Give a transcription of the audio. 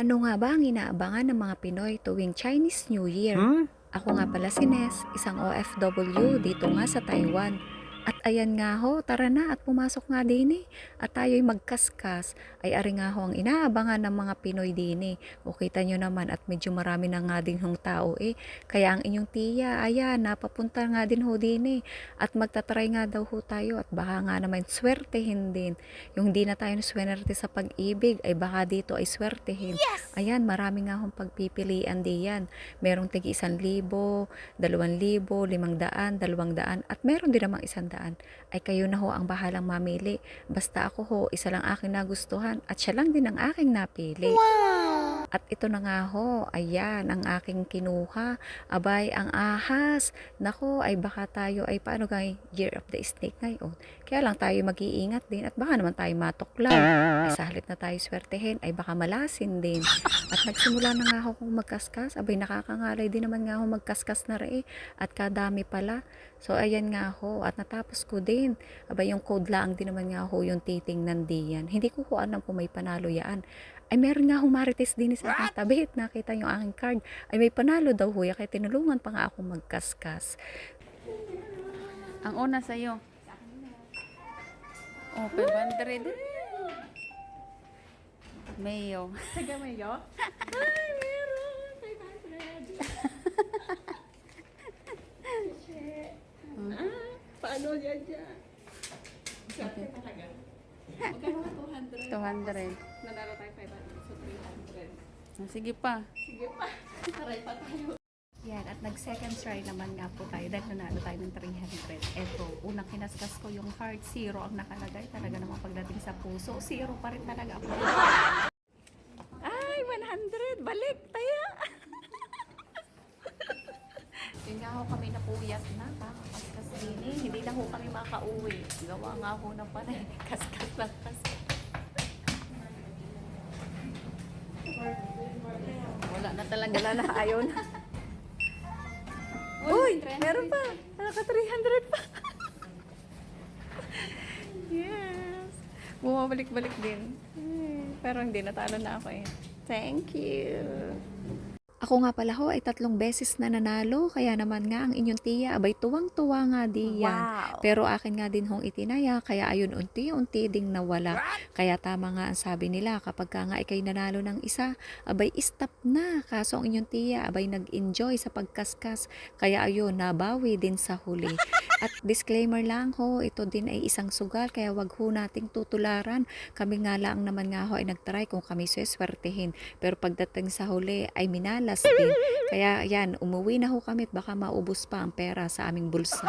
Ano nga ba ang inaabangan ng mga Pinoy tuwing Chinese New Year? Hmm? Ako nga pala si Nes, isang OFW dito nga sa Taiwan. Ayan nga ho, tara na at pumasok nga din eh. At tayo'y magkaskas. Ay ari nga ho ang inaabangan ng mga Pinoy din eh. O kita nyo naman at medyo marami na nga din hong tao eh. Kaya ang inyong tiya, ayan, napapunta nga din ho din eh. At magtatry nga daw ho tayo at baka nga naman swertehin din. Yung di na tayo swerte sa pag-ibig ay baka dito ay swertehin. Ayan, marami nga hong pagpipilian diyan. Merong tigi isang libo, dalawang libo, limang daan, dalawang daan, at meron din namang isang daan. Ay kayo na ho ang bahalang mamili. Basta ako ho, isa lang aking nagustuhan at siya lang din ang aking napili. At ito na nga ho, ayan, ang aking kinuha. Abay, ang ahas. Nako, ay baka tayo ay paano gay Year of the Snake ngayon. Kaya lang tayo mag-iingat din at baka naman tayo matuklaw. Ay sa halip na tayo swertehin, ay baka malasin din. At nagsimula na nga ako kung magkaskas. Abay, nakakangalay din naman nga ako magkaskas na rin. At kadami pala. So, ayan nga ho. At natapos ko din. Abay, yung code lang din naman nga ho yung titingnan diyan. Hindi ko ho alam kung may panalo yan. Ay, meron nga akong marites din sa aking nakita yung aking card. Ay, may panalo daw ho. Kaya tinulungan pa nga ako magkaskas. Ang una sa'yo. Oh, 500. Mayo. Taga Mayo? Ay, meron! 500! Ah, paano yan dyan? Swerte talaga. Magkano ka 200? 200. Nanalo tayo 500, so 300. Oh, sige pa. Sige pa, taray pa tayo. Yan, at nag-second try naman nga po tayo dahil nanalo tayo ng 300. Eto, unang kinaskas ko yung heart, zero ang nakalagay. Talaga naman pagdating sa puso, zero pa rin talaga ako. Ay, 100! Balik! Taya! Yun nga ho kami napuyat na, kakakaskas din eh. Hindi na ho kami makauwi. Gawa nga ho na pala eh. Kaskas lang kasi. Wala na talaga. Wala na, ayaw na. Uy, meron pa. Naka 300 pa. yes. Bumabalik-balik din. Pero hindi natalo na ako eh. Thank you. Ako nga pala ho ay tatlong beses na nanalo, kaya naman nga ang inyong tiya abay tuwang-tuwa nga di yan. Pero akin nga din hong itinaya, kaya ayun unti-unti ding nawala. Kaya tama nga ang sabi nila, kapag ka nga ikay nanalo ng isa, abay stop na. Kaso ang inyong tiya abay nag-enjoy sa pagkaskas, kaya ayun, nabawi din sa huli. At disclaimer lang ho, ito din ay isang sugal, kaya wag ho nating tutularan. Kami nga lang naman nga ho ay nagtry kung kami sweswertehin. Pero pagdating sa huli ay minalas din. Kaya yan, umuwi na ho kami at baka maubos pa ang pera sa aming bulsa.